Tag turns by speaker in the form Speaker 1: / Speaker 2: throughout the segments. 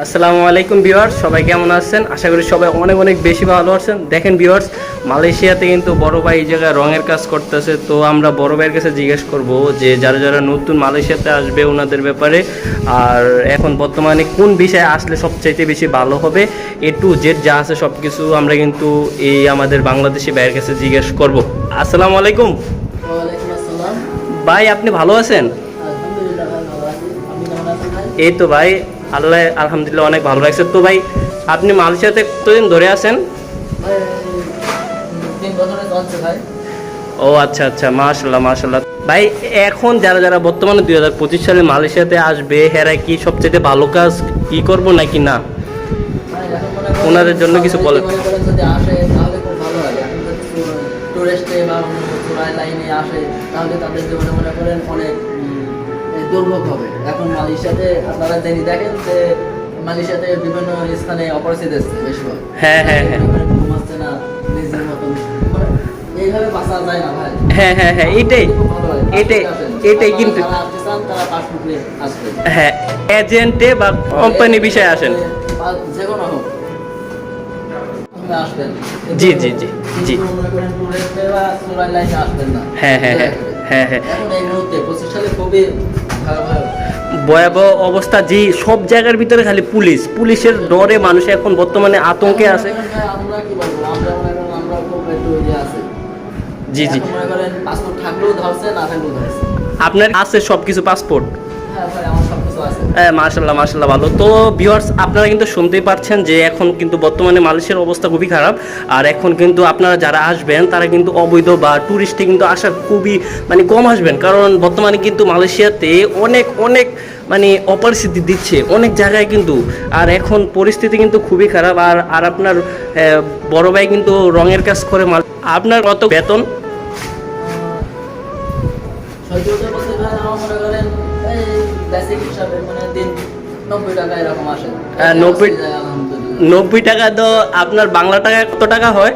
Speaker 1: আসসালামু আলাইকুম ভিউয়ার্স সবাই কেমন আছেন? আশা করি সবাই অনেক অনেক বেশি ভালো আছেন। দেখেন ভিউয়ার্স মালয়েশিয়াতে কিন্তু বড় ভাই এই জায়গায় রঙের কাজ করতেছে। তো আমরা বড় ভাইয়ের কাছে জিজ্ঞেস করব যে যারা যারা নতুন মালয়েশিয়াতে আসবে ওনাদের ব্যাপারে আর এখন বর্তমানে কোন বিষয়ে আসলে সবচাইতে বেশি ভালো হবে এ টু জেড যা আছে সব কিছু আমরা কিন্তু এই আমাদের বাংলাদেশি ভাইয়ের কাছে জিজ্ঞেস করব। আসসালামু আলাইকুম। ভাই আপনি ভালো আছেন? এই তো ভাই আল্লাহ আলহামদুলিল্লাহ অনেক ভালো লাগছে তো ভাই আপনি মালয়েশিয়াতে কতদিন ধরে আছেন? ও আচ্ছা আচ্ছা মাশাল্লাহ মাশাল্লাহ ভাই এখন যারা যারা বর্তমানে দুই হাজার পঁচিশ সালে মালয়েশিয়াতে আসবে হেরা কি সবচেয়ে ভালো কাজ কি করব নাকি না? ওনাদের জন্য কিছু বলেন।
Speaker 2: তাহলে খুব ভালো এখন যদি টুরিস্টে বা লাইনে আসে তাহলে তাদের জীবনে মনে করেন অনেক দুর্ভোগ হবে। এখন মালয়েশিয়াতে আপনারা জেনে দেখেন যে মালয়েশিয়াতে বিভিন্ন স্থানে এসছে বেশিরভাগ।
Speaker 1: হ্যাঁ, হ্যাঁ, হ্যাঁ।
Speaker 2: ঘুমাচ্ছে না নিজের মতন। মানে এইভাবে বাঁচা যায় না ভাই।
Speaker 1: হ্যাঁ হ্যাঁ হ্যাঁ এইটাই এটাই এটাই কিন্তু
Speaker 2: যারা আসতে চান তারা পাসপোর্ট নিয়ে আসবে।
Speaker 1: হ্যাঁ এজেন্টে বা কোম্পানি বিষয়ে আসেন।
Speaker 2: যে কোনো হোক।
Speaker 1: জি, জি, জি, জি।
Speaker 2: কিন্তু করেন টুরিস্টে বা চোরাই লাইনে আসবেন না।
Speaker 1: হ্যাঁ, হ্যাঁ, হ্যাঁ, হ্যাঁ, হ্যাঁ।
Speaker 2: এখন এই মুহূর্তে পঁচিশ সালে খুবই হয়
Speaker 1: ভয়াবহ অবস্থা যে সব জায়গার ভিতরে খালি পুলিশ। পুলিশের ডরে মানুষ এখন বর্তমানে আতঙ্কে আছে। জি জি। আপনার আছে সব কিছু পাসপোর্ট
Speaker 2: হ্যাঁ
Speaker 1: মার্শাল্লাহ মার্শাল্লাহ ভালো। তো ভিউয়ার্স আপনারা কিন্তু শুনতেই পাচ্ছেন যে এখন কিন্তু বর্তমানে মালয়েশিয়ার অবস্থা খুবই খারাপ। আর এখন কিন্তু আপনারা যারা আসবেন, তারা কিন্তু অবৈধ বা ট্যুরিস্টে কিন্তু আসা খুবই মানে কম আসবেন। কারণ বর্তমানে কিন্তু মালয়েশিয়াতে অনেক অনেক মানে অপরিস্থিতি দিচ্ছে, অনেক জায়গায় কিন্তু। আর এখন পরিস্থিতি কিন্তু খুবই খারাপ। আর আর আপনার বড় ভাই কিন্তু রঙের কাজ করে মাল আপনার কত বেতন?
Speaker 2: আমার মনে করেন এই বেসিক হিসাবে মানে দিন নব্বই টাকা এরকম আসে।
Speaker 1: হ্যাঁ, নব্বই- নব্বই টাকা তো আপনার বাংলা টাকায় কত টাকা হয়?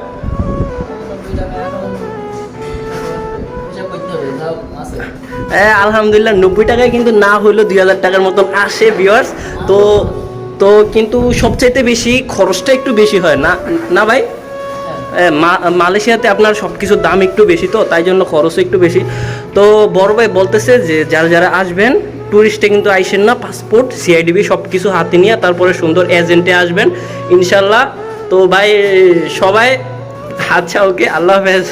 Speaker 1: হ্যাঁ আলহামদুলিল্লাহ নব্বই টাকায় কিন্তু না হইলেও দুই হাজার টাকার মতন আসে ভিওয়ার্স তো তো কিন্তু সবচাইতে বেশি খরচটা একটু বেশি হয় না? না ভাই? মালয়েশিয়াতে আপনার সব কিছুর দাম একটু বেশি তো, তাই জন্য খরচও একটু বেশি। তো বড় ভাই বলতেছে যে, যারা যারা আসবেন ট্যুরিস্টে কিন্তু আইসেন না পাসপোর্ট সিআইডিবি সব কিছু হাতে নিয়ে, তারপরে সুন্দর এজেন্টে আসবেন, ইনশাল্লাহ। তো ভাই, সবাই আচ্ছা ওকে আল্লাহ হাফেজ।